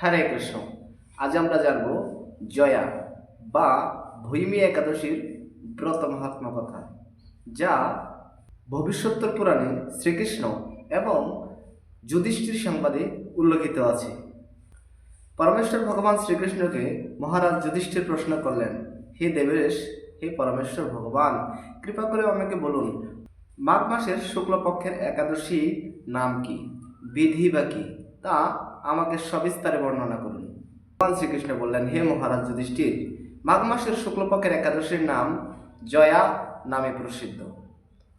হরে কৃষ্ণ। আজ আমরা জানব জয়া বা ভৈমী একাদশীর ব্রত মহাত্মা কথা, যা ভবিষ্যত্তর পুরাণে শ্রীকৃষ্ণ এবং যুধিষ্ঠির সংবাদে উল্লেখিত আছে। পরমেশ্বর ভগবান শ্রীকৃষ্ণকে মহারাজ যুধিষ্ঠির প্রশ্ন করলেন, হে দেবেশ, হে পরমেশ্বর ভগবান, কৃপা করে আমাকে বলুন, মাঘ মাসের শুক্লপক্ষের একাদশী নাম কি, বিধি বা কি, তা আমাকে সবিস্তারে বর্ণনা করুন। ভগবান শ্রীকৃষ্ণ বললেন, হে মহারাজ যুধিষ্ঠির, মাঘ মাসের শুক্লপক্ষের একাদশীর নাম জয়া নামে প্রসিদ্ধ।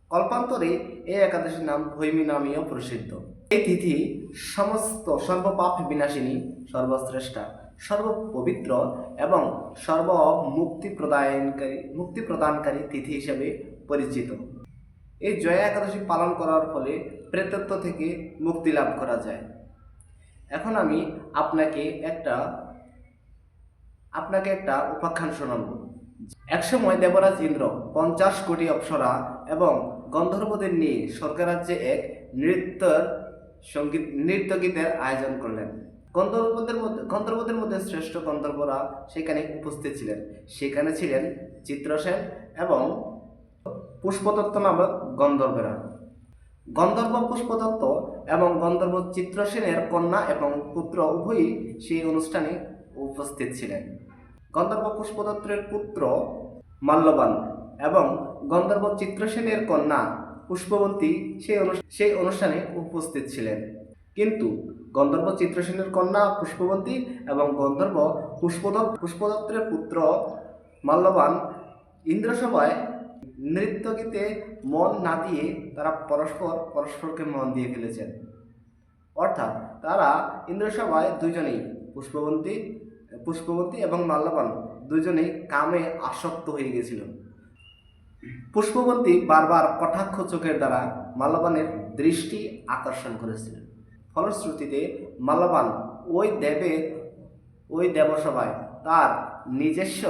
কল্পান্তরে এই একাদশীর নাম ভৈমী নামেও প্রসিদ্ধ। এই তিথি সমস্ত সর্বপাপ বিনাশিনী, সর্বশ্রেষ্ঠা, সর্বপবিত্র এবং সর্ব মুক্তি প্রদায়নকারী, মুক্তি প্রদানকারী তিথি হিসেবে পরিচিত। এই জয়া একাদশী পালন করার ফলে প্রেতত্ব থেকে মুক্তি লাভ করা যায়। এখন আমি আপনাকে একটা আপনাকে একটা উপাখ্যান শোনাবো। একসময় দেবরাজ ইন্দ্র পঞ্চাশ কোটি অপ্সরা এবং গন্ধর্বদের নিয়ে স্বর্গরাজ্যে এক নৃত্যর সংগীত, নৃত্য গীতের আয়োজন করলেন। গন্ধর্বদের মধ্যে গন্ধর্বদের মধ্যে শ্রেষ্ঠ গন্ধর্বরা সেখানে উপস্থিত ছিলেন। সেখানে ছিলেন চিত্রসেন এবং পুষ্পদত্ত নামক গন্ধর্বেরা। গন্ধর্ব পুষ্পদত্ত এবং গন্ধর্ব চিত্রসেনের কন্যা এবং পুত্র উভয়ই সেই অনুষ্ঠানে উপস্থিত ছিলেন। গন্ধর্ব পুষ্পদত্তের পুত্র মাল্যবান এবং গন্ধর্ব চিত্রসেনের কন্যা পুষ্পবন্তী সেই সেই অনুষ্ঠানে উপস্থিত ছিলেন। কিন্তু গন্ধর্ব চিত্রসেনের কন্যা পুষ্পবন্তী এবং গন্ধর্ব পুষ্পদত্ত, পুষ্পদত্তের পুত্র মাল্যবান ইন্দ্রসভায় নৃত্য গীতে মন না দিয়ে তারা পরস্পর পরস্পরকে মন দিয়ে ফেলেছেন। অর্থাৎ তারা ইন্দ্রসভায় দুজনেই পুষ্পবন্তী পুষ্পবতী এবং মাল্যবান দুজনেই কামে আসক্ত হয়ে গেছিল। পুষ্পবন্তী বারবার কটাক্ষ চোখের দ্বারা মাল্যবানের দৃষ্টি আকর্ষণ করেছিলেন ফলশ্রুতিতে মাল্যবান ওই দেবের ওই দেবসভায় তার নিজস্ব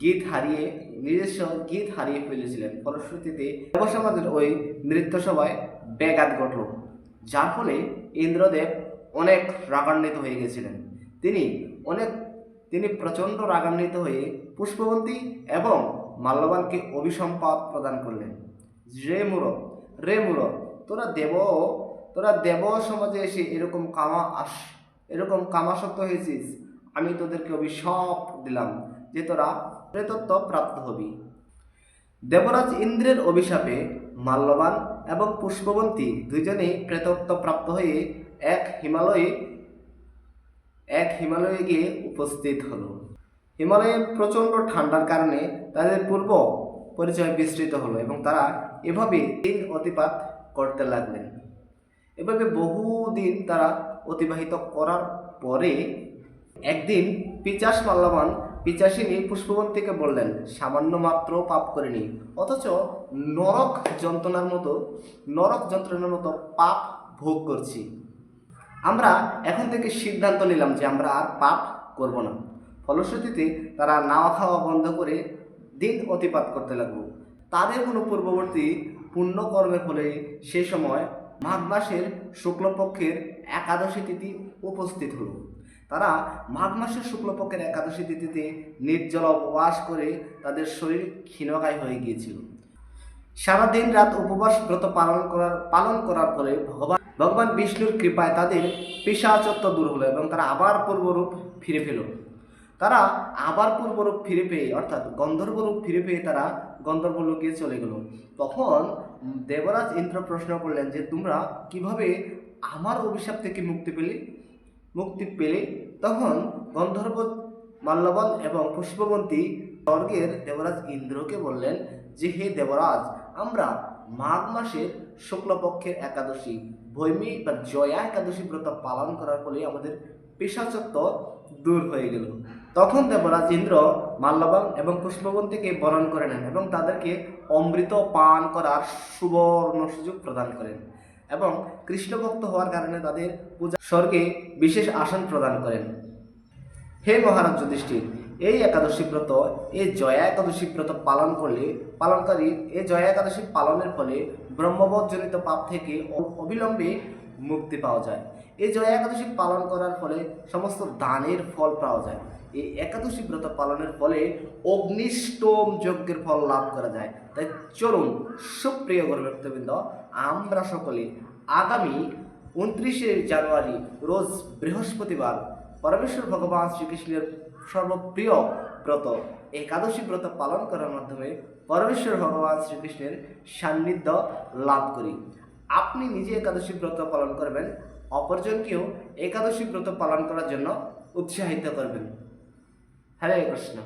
গীত হারিয়ে নিজস্ব গীত হারিয়ে ফেলেছিলেন। ফলশ্রুতিতে দেবসমাজের ওই নৃত্যসভায় ব্যাঘাত ঘটল, যার ফলে ইন্দ্রদেব অনেক রাগান্বিত হয়ে গেছিলেন। তিনি অনেক, তিনি প্রচণ্ড রাগান্বিত হয়ে পুষ্পবন্তী এবং মাল্যবানকে অভিসম্পাদ প্রদান করলেন। রে মুর রে মুর তোরা দেব তোরা দেব সমাজে এসে এরকম কামা আস, এরকম কামাসক্ত হয়েছিস। আমি তোদেরকে অভিশাপ দিলাম যে তোরা প্রেতত্ব প্রাপ্ত হবি। দেবরাজ ইন্দ্রের অভিশাপে মাল্যবান এবং পুষ্পবন্তী দুজনেই প্রেতত্ব প্রাপ্ত হয়ে এক হিমালয়ে এক হিমালয়ে গিয়ে উপস্থিত হলো। হিমালয়ে প্রচণ্ড ঠান্ডার কারণে তাদের পূর্ব পরিচয় বিস্তৃত হলো এবং তারা এভাবে দিন অতিপাত করতে লাগলেন। এভাবে বহুদিন তারা অতিবাহিত করার পরে একদিন পিচাস মাল্যবান পিচাসিনী পুষ্পবন্তীকে বললেন, সামান্য মাত্র পাপ করিনি, অথচ নরক যন্ত্রণার মতো, নরক যন্ত্রণার মতো পাপ ভোগ করছি। আমরা এখন থেকে সিদ্ধান্ত নিলাম যে আমরা আর পাপ করব না। ফলশ্রুতিতে তারা নাওয়া খাওয়া বন্ধ করে দিন অতিপাত করতে লাগল। তাদের কোনো পূর্ববর্তী পুণ্যকর্মের ফলে সে সময় মাঘ মাসের শুক্লপক্ষের একাদশী তিথি উপস্থিত হলো। তারা মাঘ মাসের শুক্লপক্ষের একাদশী তিথিতে নির্জল উপবাস করে তাদের শরীর ক্ষীণকায় হয়ে গিয়েছিল। সারাদিন রাত উপবাস ব্রত পালন করার পালন করার পরে ভগবান ভগবান বিষ্ণুর কৃপায় তাদের পেশাচত্ব দূর হলো এবং তারা আবার পূর্বরূপ ফিরে পেল। তারা আবার পূর্বরূপ ফিরে পেয়ে, অর্থাৎ গন্ধর্ব রূপ ফিরে পেয়ে তারা গন্ধর্ব লোকে চলে গেল। তখন দেবরাজ ইন্দ্র প্রশ্ন করলেন যে, তোমরা কীভাবে আমার অভিশাপ থেকে মুক্তি পেলে? মুক্তি পেলে তখন গন্ধর্ব মাল্যবন এবং পুষ্পবন্তী স্বর্গের দেবরাজ ইন্দ্রকে বললেন যে, হে দেবরাজ, আমরা মাঘ মাসের শুক্লপক্ষের একাদশী, ভৈমী বা জয়া একাদশী ব্রত পালন করার ফলে আমাদের পেশাচত্ব দূর হয়ে গেল। তখন দেবরাজ ইন্দ্র মাল্যবান এবং পুষ্পবন্তীকে বরণ করে নেন এবং তাদেরকে অমৃত পান করার সুবর্ণ সুযোগ প্রদান করেন। এবং কৃষ্ণভক্ত হওয়ার কারণে তাদের পূজা স্বর্গে বিশেষ আসন প্রদান করেন। হে মহারাজ যুধিষ্ঠির, এই একাদশী ব্রত, এই জয়া একাদশী ব্রত পালন করলে, পালনকারী, এই জয়া একাদশী পালনের ফলে ব্রহ্মবোধজনিত পাপ থেকে অবিলম্বে মুক্তি পাওয়া যায়। এই জয়া একাদশী পালন করার ফলে সমস্ত দানের ফল পাওয়া যায়। এই একাদশী ব্রত পালনের ফলে অগ্নিষ্টম যজ্ঞের ফল লাভ করা যায়। তাই চলুন, সুপ্রিয় গর্ভবৃন্দ আমরা সকলে আগামী উনত্রিশে জানুয়ারি, রোজ বৃহস্পতিবার পরমেশ্বর ভগবান শ্রীকৃষ্ণের সর্বপ্রিয় ব্রত, একাদশী ব্রত পালন করার মাধ্যমে পরমেশ্বর ভগবান শ্রীকৃষ্ণের সান্নিধ্য লাভ করি। আপনি নিজে একাদশী ব্রত পালন করবেন, অপরজনকেও একাদশী ব্রত পালন করার জন্য উৎসাহিত করবেন। হরে কৃষ্ণ